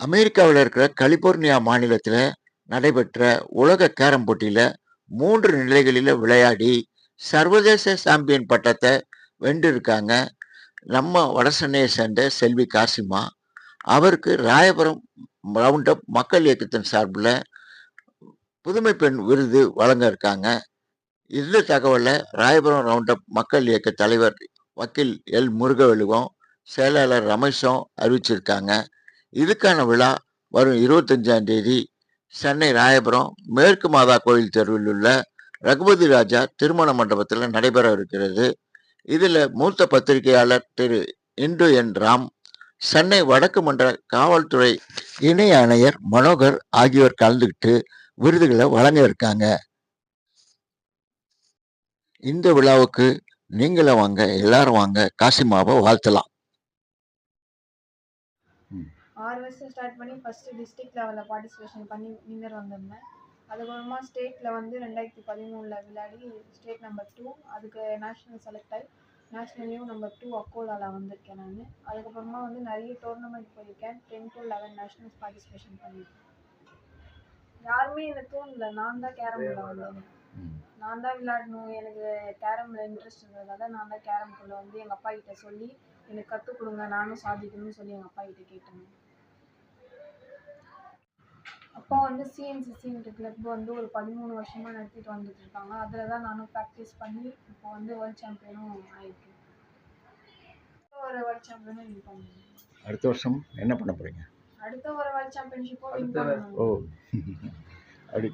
அமெரிக்காவில் இருக்கிற கலிபோர்னியா மாநிலத்தில் நடைபெற்ற உலக கேரம் போட்டியில் மூன்று நிலைகளில் விளையாடி சர்வதேச சாம்பியன் பட்டத்தை வென்றிருக்காங்க. நம்ம வடசென்னையை சேர்ந்த செல்வி காசிமா அவருக்கு ராயபுரம் ரவுண்ட் அப் மக்கள் இயக்கத்தின் சார்பில் புதுமை பெண் விருது வழங்க இருக்காங்க. இந்த தகவலை ராயபுரம் ரவுண்ட் அப் மக்கள் இயக்க தலைவர் வக்கீல் எல் முருகவெலுவும் செயலாளர் ரமேஷும் அறிவிச்சிருக்காங்க. இதுக்கான விழா வரும் இருபத்தஞ்சாம் தேதி சென்னை ராயபுரம் மேற்கு மாதா கோயில் தெருவில் உள்ள ரகுபதி ராஜா திருமண மண்டபத்தில் நடைபெற இருக்கிறது. இதில் மூத்த பத்திரிகையாளர் திரு இந்து என் ராம் சென்னை வடக்கு மண்டல காவல்துறை இணை ஆணையர் மனோகர் ஆகியோர் கலந்துக்கிட்டு விருதுகளை வழங்க இருக்காங்க. இந்த விழாவுக்கு நீங்களும் வாங்க எல்லாரும் வாங்க காசிமாவை வாழ்த்தலாம். ஆறு வருஷம் ஸ்டார்ட் பண்ணி ஃபஸ்ட்டு டிஸ்ட்ரிக்ட் லெவலில் பார்ட்டிசிபேஷன் பண்ணி வின்னர் வந்திருந்தேன். அதுக்கப்புறமா ஸ்டேட்டில் வந்து ரெண்டாயிரத்தி பதிமூணில் விளையாடி ஸ்டேட் நம்பர் டூ அதுக்கு நேஷ்னல் செலக்ட் ஆகி நேஷ்னல்லையும் நம்பர் டூ அக்கோலாவில் வந்திருக்கேன் நான். அதுக்கப்புறமா வந்து நிறைய டோர்னமெண்ட் போயிருக்கேன். Ten to eleven nationals participation பண்ணியிருக்கேன். யாருமே என்னை தூண்டல நான் தான் கேரமில் வந்தேன் நான் தான் விளையாடணும். எனக்கு கேரமில் இன்ட்ரெஸ்ட் இருந்ததால நான் தான் கேரம்குள்ளே வந்து எங்கள் அப்பா கிட்ட சொல்லி எனக்கு கற்றுக் கொடுங்க. நானும் சாதிக்கணும்னு சொல்லி எங்கள் அப்பா கிட்ட கேட்டேன். அப்பா வந்து சிஎன்சிசின்ற கிளப் வந்து ஒரு பதிமூணு வருஷமாக நடத்திட்டு வந்துட்டு இருக்காங்க அதில் தான் நானும் ப்ராக்டிஸ் பண்ணி இப்போ வந்து வேர்ல்ட் சாம்பியனும் ஆயிருக்கேன் ஒரு வேர்ல்ட் சாம்பியனும் வின் பண்ணேன் அடுத்த வருஷம் என்ன பண்ண போறீங்க? அடுத்த ஒரு வேர்ல்ட் சாம்பியன்ஷிப்பும் வின் பண்ணணும். ஓ. அப்படி.